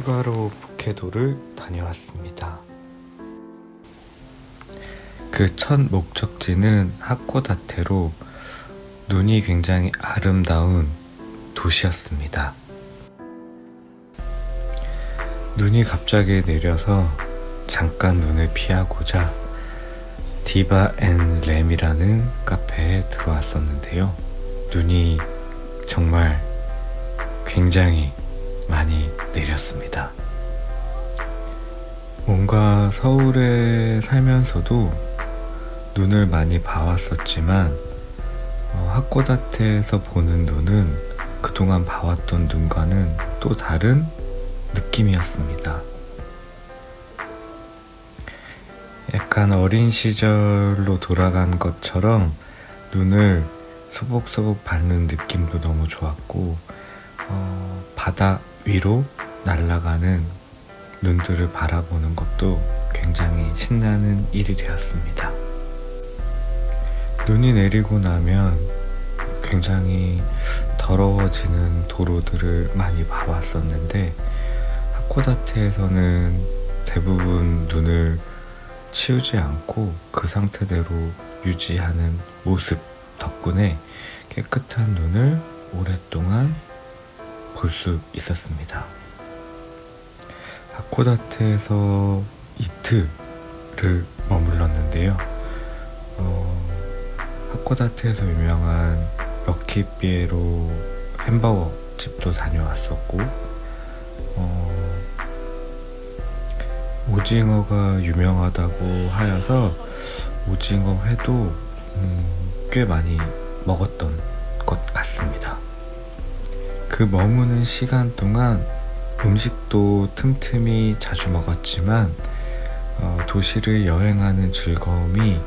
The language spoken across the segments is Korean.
휴가로 북해도를 다녀왔습니다. 그 첫 목적지는 하코다테로 눈이 굉장히 아름다운 도시였습니다. 눈이 갑자기 내려서 잠깐 눈을 피하고자 디바 앤 램이라는 카페에 들어왔었는데요. 눈이 정말 굉장히 많이 내렸습니다. 뭔가 서울에 살면서도 눈을 많이 봐왔었지만 어, 하코다테에서 보는 눈은 그동안 봐왔던 눈과는 또 다른 느낌이었습니다. 약간 어린 시절로 돌아간 것처럼 눈을 소복소복 밟는 느낌도 너무 좋았고 어, 바다 위로 날아가는 눈들을 바라보는 것도 굉장히 신나는 일이 되었습니다. 눈이 내리고 나면 굉장히 더러워지는 도로들을 많이 봐왔었는데 하코다테에서는 대부분 눈을 치우지 않고 그 상태대로 유지하는 모습 덕분에 깨끗한 눈을 오랫동안 볼 수 있었습니다. 하코다테에서 이틀을 머물렀는데요. 어, 하코다테에서 유명한 럭키비에로 햄버거 집도 다녀왔었고, 어, 오징어가 유명하다고 하여서 오징어 회도 음, 꽤 많이 먹었던 것 같습니다. 그 머무는 시간 동안 음식도 틈틈이 자주 먹었지만 어, 도시를 여행하는 즐거움이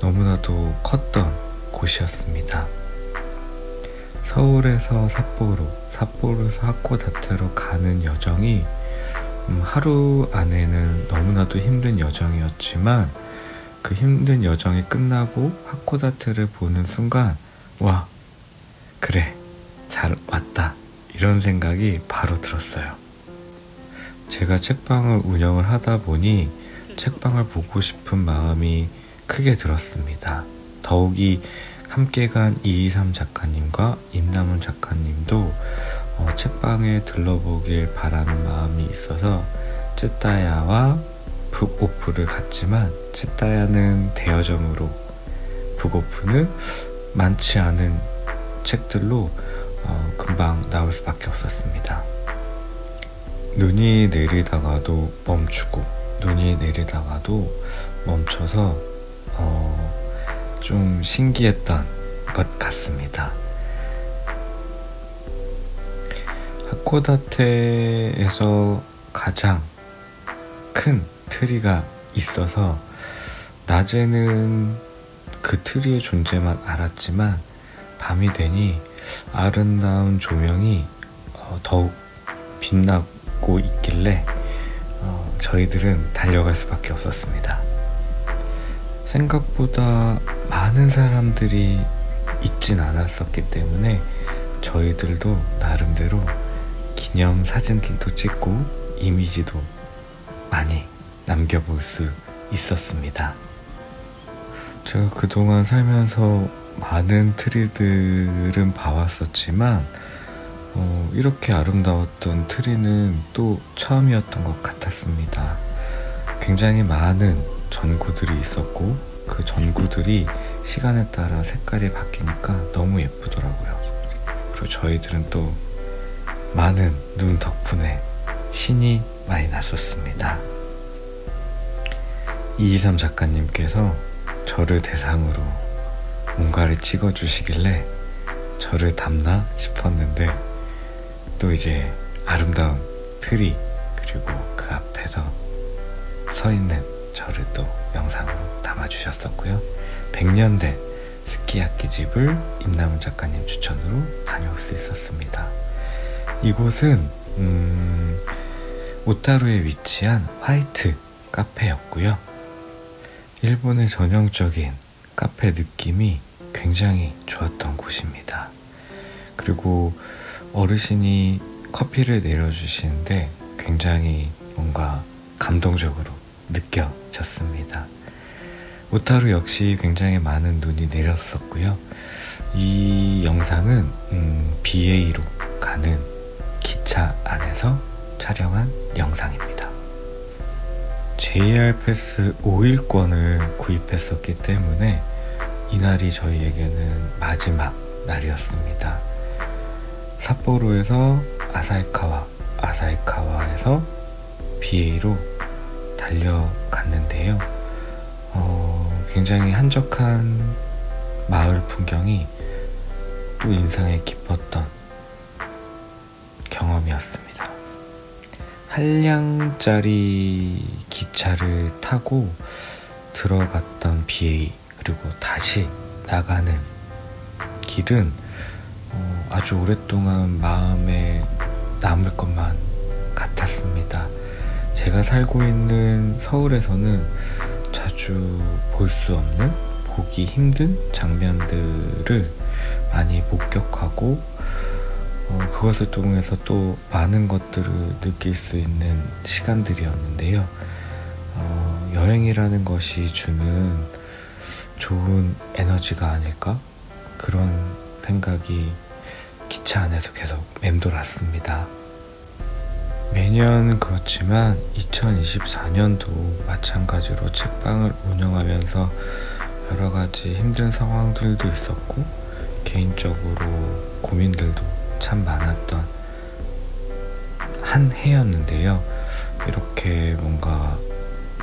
너무나도 컸던 곳이었습니다. 서울에서 삿포로, 삿포로에서 하코다테로 가는 여정이 음, 하루 안에는 너무나도 힘든 여정이었지만 그 힘든 여정이 끝나고 하코다테를 보는 순간 와 그래 잘 왔다 이런 생각이 바로 들었어요. 제가 책방을 운영을 하다 보니 책방을 보고 싶은 마음이 크게 들었습니다. 더욱이 함께 간223 작가님과 임남훈 작가님도 어, 책방에 들러보길 바라는 마음이 있어서 쯔따야와 북오프를 갔지만 쯔따야는 대여점으로 북오프는 많지 않은 책들로 어, 금방 나올 수밖에 없었습니다. 눈이 내리다가도 멈추고 눈이 내리다가도 멈춰서 어, 좀 신기했던 것 같습니다. 하코다테에서 가장 큰 트리가 있어서 낮에는 그 트리의 존재만 알았지만 밤이 되니 아름다운 조명이 어, 더욱 빛나고 있길래 어, 저희들은 달려갈 수밖에 없었습니다. 생각보다 많은 사람들이 있진 않았었기 때문에 저희들도 나름대로 기념 사진들도 찍고 이미지도 많이 남겨볼 수 있었습니다. 제가 그동안 살면서 많은 트리들은 봐왔었지만 어, 이렇게 아름다웠던 트리는 또 처음이었던 것 같았습니다. 굉장히 많은 전구들이 있었고 그 전구들이 시간에 따라 색깔이 바뀌니까 너무 예쁘더라고요. 그리고 저희들은 또 많은 눈 덕분에 신이 많이 났었습니다. 223 작가님께서 저를 대상으로 뭔가를 찍어주시길래 저를 담나 싶었는데 또 이제 아름다운 트리 그리고 그 앞에서 서 있는 저를 또 영상으로 담아주셨었고요. 100년 된 스키야키 집을 임남훈 작가님 추천으로 다녀올 수 있었습니다. 이곳은 음, 오타루에 위치한 화이트 카페였고요. 일본의 전형적인 카페 느낌이 굉장히 좋았던 곳입니다. 그리고 어르신이 커피를 내려주시는데 굉장히 뭔가 감동적으로 느껴졌습니다. 오타루 역시 굉장히 많은 눈이 내렸었고요. 이 영상은 음, BA로 가는 기차 안에서 촬영한 영상입니다. JR 패스 5일권을 구입했었기 때문에 이날이 저희에게는 마지막 날이었습니다. 삿포로에서 아사히카와, 아사히카와에서 BA로 달려갔는데요. 어, 굉장히 한적한 마을 풍경이 또 인상에 깊었던 경험이었습니다. 한량짜리 기차를 타고 들어갔던 BA 그리고 다시 나가는 길은 어, 아주 오랫동안 마음에 남을 것만 같았습니다. 제가 살고 있는 서울에서는 자주 볼 수 없는 보기 힘든 장면들을 많이 목격하고 어, 그것을 통해서 또 많은 것들을 느낄 수 있는 시간들이었는데요. 어, 여행이라는 것이 주는 좋은 에너지가 아닐까? 그런 생각이 기차 안에서 계속 맴돌았습니다. 매년 그렇지만 2024년도 마찬가지로 책방을 운영하면서 여러 가지 힘든 상황들도 있었고 개인적으로 고민들도 참 많았던 한 해였는데요. 이렇게 뭔가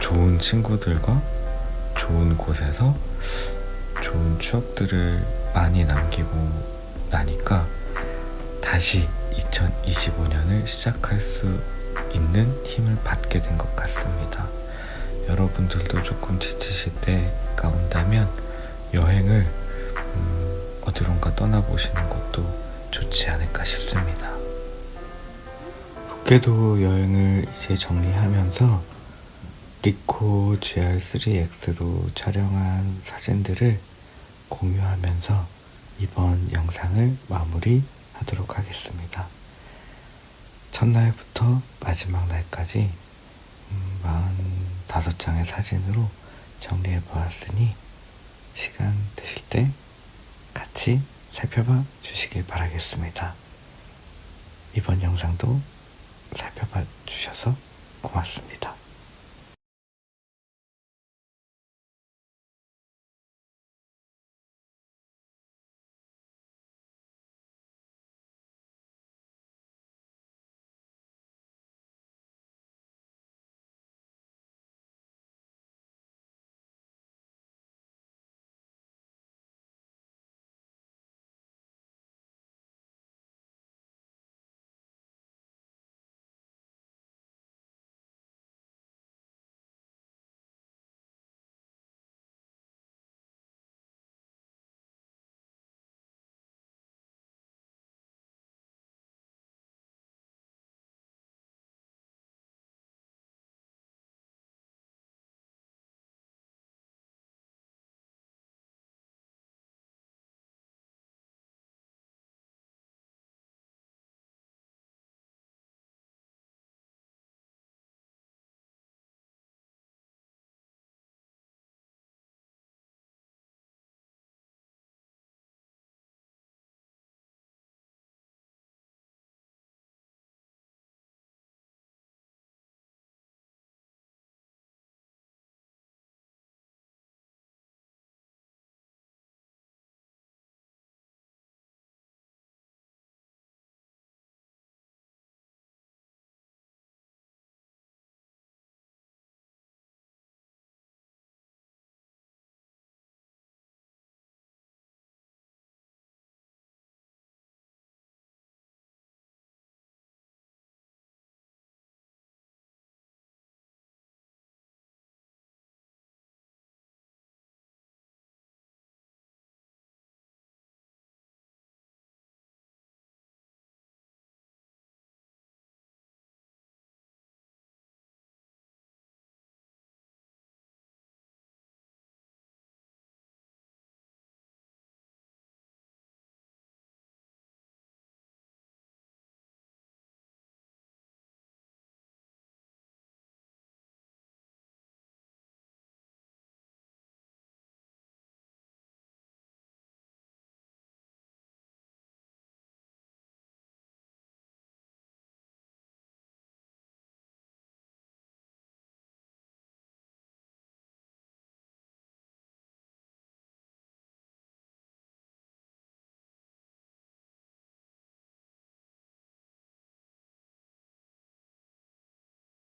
좋은 친구들과 좋은 곳에서 좋은 추억들을 많이 남기고 나니까 다시 2025년을 시작할 수 있는 힘을 받게 된 것 같습니다. 여러분들도 조금 지치실 때가 온다면 여행을 음, 어디론가 떠나보시는 것도 좋지 않을까 싶습니다. 북해도 여행을 이제 정리하면서 리코 GR3X로 촬영한 사진들을 공유하면서 이번 영상을 마무리 하도록 하겠습니다. 첫날부터 마지막 날까지 음, 45장의 사진으로 정리해 보았으니 시간 되실 때 같이 살펴봐 주시길 바라겠습니다. 이번 영상도 살펴봐 주셔서 고맙습니다.